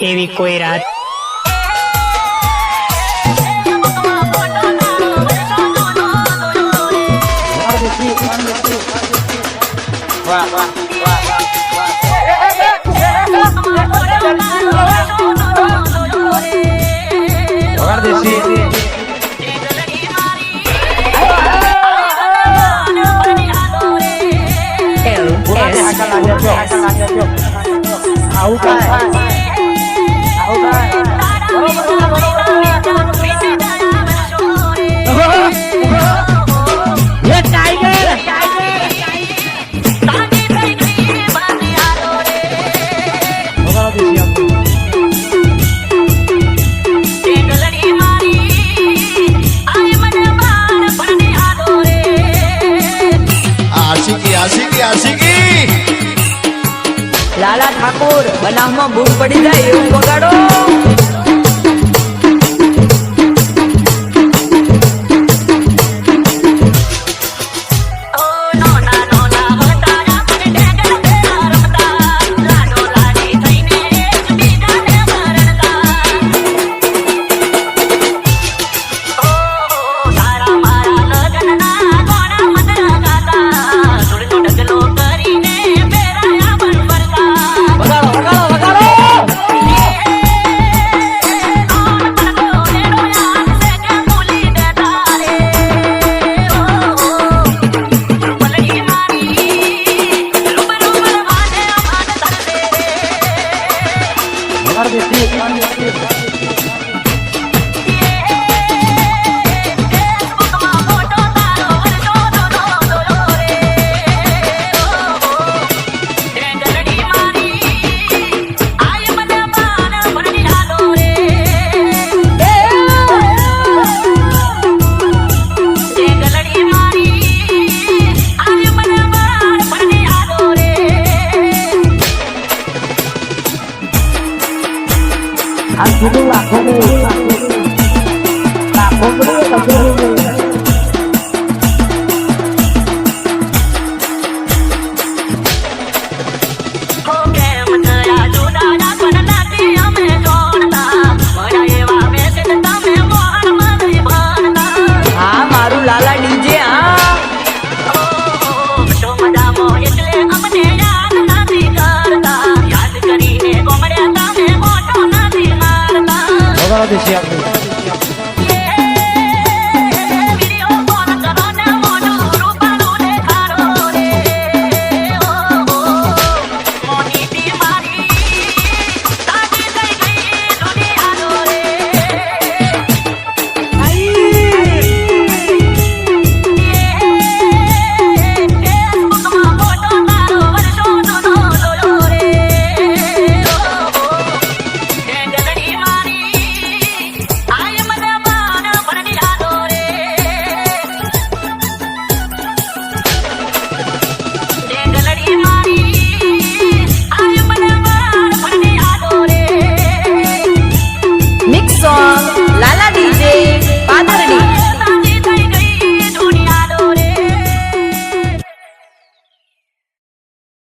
એવી કોઈ રાત. વગાડ લાલા ઠાકોર બનાવમાં બૂમ પડી જાય એવું વગાડો. વગાડ દેશી sana da şey yapmayın.